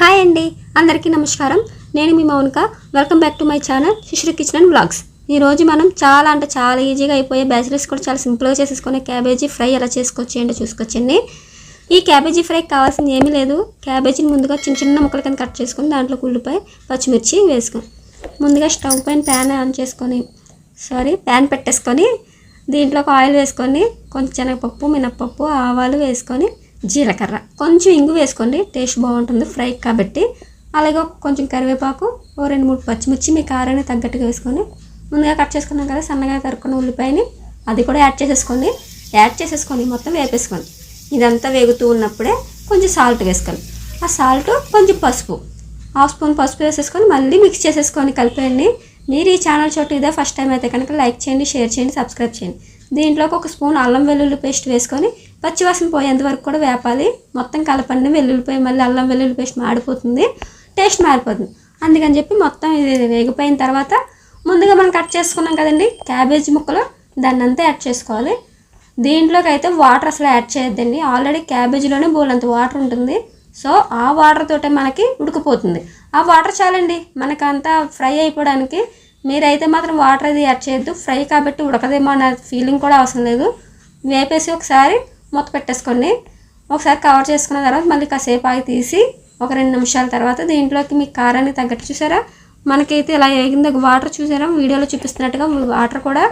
Hi అండి. అందరికీ నమస్కారం. నేను మీ Mounika. Welcome back to my channel శిశురు kitchen and blogs ఈరోజు మనం చాలా అంటే చాలా ఈజీగా అయిపోయే బ్యాచిలర్స్ కూడా చాలా సింపుల్గా చేసేసుకునే క్యాబేజీ ఫ్రై ఎలా చేసుకోవచ్చు ఏంటో చూసుకొచ్చండి ఈ క్యాబేజీ ఫ్రై కావాల్సింది ఏమీ లేదు. క్యాబేజీని ముందుగా చిన్న చిన్న ముక్కల కింద కట్ చేసుకొని దాంట్లో ఉల్లిపాయ పచ్చిమిర్చి వేసుకుని ముందుగా స్టవ్ పైన ప్యాన్ ఆన్ చేసుకొని సారీ ప్యాన్ పెట్టేసుకొని దీంట్లో ఒక ఆయిల్ వేసుకొని కొంచెం శనగపప్పు మినప్పప్పు ఆవాలు వేసుకొని జీలకర్ర. కొంచెం ఇంగు వేసుకోండి టేస్ట్ బాగుంటుంది ఫ్రై కాబట్టి. అలాగే కొంచెం కరివేపాకు ఓ రెండు మూడు పచ్చిమిర్చి మీ కారాన్ని తగ్గట్టుగా వేసుకొని. ముందుగా కట్ చేసుకున్నాం కదా సన్నగా తరుక్కున్న ఉల్లిపాయని అది కూడా యాడ్ చేసేసుకోండి. యాడ్ చేసేసుకొని మొత్తం వేపేసుకోండి. ఇదంతా వేగుతూ ఉన్నప్పుడే కొంచెం సాల్ట్ వేసుకోండి. ఆ సాల్ట్ కొంచెం పసుపు. హాఫ్ స్పూన్ పసుపు వేసేసుకొని మళ్ళీ మిక్స్ చేసేసుకొని కలిపేయండి. మీరు ఈ ఛానల్ చోటు ఇదే ఫస్ట్ టైం అయితే కనుక లైక్ చేయండి షేర్ చేయండి సబ్స్క్రైబ్ చేయండి. దీంట్లోకి ఒక స్పూన్ అల్లం వెల్లుల్లి పేస్ట్ వేసుకొని పచ్చివాసన పోయేంత వరకు కూడా వేపాలి. మొత్తం కలపండి వెల్లుల్లిపోయి మళ్ళీ అల్లం వెల్లుల్లి పేస్ట్ మాడిపోతుంది. టేస్ట్ మారిపోతుంది. అందుకని చెప్పి మొత్తం ఇది వేగిపోయిన తర్వాత ముందుగా మనం కట్ చేసుకున్నాం కదండి క్యాబేజీ ముక్కలు. దాన్ని అంతా యాడ్ చేసుకోవాలి. దీంట్లోకి అయితే వాటర్ అసలు యాడ్ చేయొద్దండి. ఆల్రెడీ క్యాబేజీలోనే బోలంత వాటర్ ఉంటుంది. సో ఆ వాటర్ తోటే మనకి ఉడికిపోతుంది. ఆ వాటర్ చాలండి. మనకంతా ఫ్రై అయిపోవడానికి మీరైతే మాత్రం వాటర్ అది యాడ్ చేయొద్దు. ఫ్రై కాబట్టి ఉడకదేమో అన్న ఫీలింగ్ కూడా అవసరం లేదు. వేపేసి ఒకసారి మూత పెట్టేసుకోండి ఒకసారి కవర్ చేసుకున్న తర్వాత మళ్ళీ కాసేపు ఆగి తీసి ఒక రెండు నిమిషాల తర్వాత దీంట్లోకి మీ కారానికి తగ్గట్టు చూసారా? మనకైతే ఇలా వేగింది వాటర్ చూసారా? వీడియోలో చూపిస్తున్నట్టుగా వాటర్ కూడా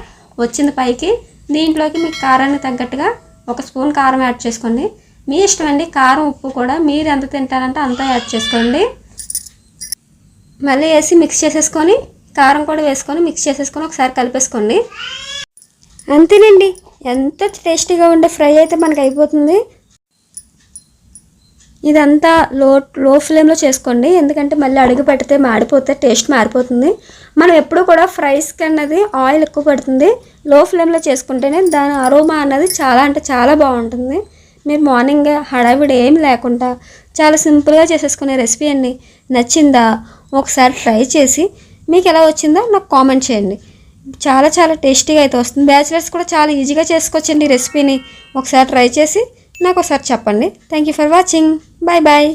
వచ్చింది పైకి. దీంట్లోకి మీకు కారానికి తగ్గట్టుగా ఒక స్పూన్ కారం యాడ్ చేసుకోండి. మీ ఇష్టం అండి కారం ఉప్పు కూడా. మీరు ఎంత తింటారంటే అంతా యాడ్ చేసుకోండి. మళ్ళీ వేసి మిక్స్ చేసేసుకొని కారం కూడా వేసుకొని మిక్స్ చేసేసుకొని ఒకసారి కలిపేసుకోండి. అంతేనండి. ఎంత టేస్టీగా ఉండే ఫ్రై అయితే మనకు అయిపోతుంది. ఇదంతా లో లో ఫ్లేమ్లో చేసుకోండి. ఎందుకంటే మళ్ళీ అడుగు పెడితే మాడిపోతే టేస్ట్ మారిపోతుంది. మనం ఎప్పుడు కూడా ఫ్రైస్కి అన్నది ఆయిల్ ఎక్కువ పడుతుంది. లో ఫ్లేమ్లో చేసుకుంటేనే దాని అరోమా అన్నది చాలా అంటే చాలా బాగుంటుంది. మీరు మార్నింగ్ హడావిడి ఏం లేకుండా చాలా సింపుల్గా చేసేసుకునే రెసిపీ అండి. నచ్చిందా? ఒకసారి ట్రై చేసి మీకు ఎలా వచ్చిందో నాకు కామెంట్ చేయండి. చాలా చాలా టేస్టీగా అయితే వస్తుంది. బ్యాచిలర్స్ కూడా చాలా ఈజీగా చేసుకోవచ్చండి ఈ రెసిపీని. ఒకసారి ట్రై చేసి నాకు ఒకసారి చెప్పండి. Thank you for watching. Bye bye.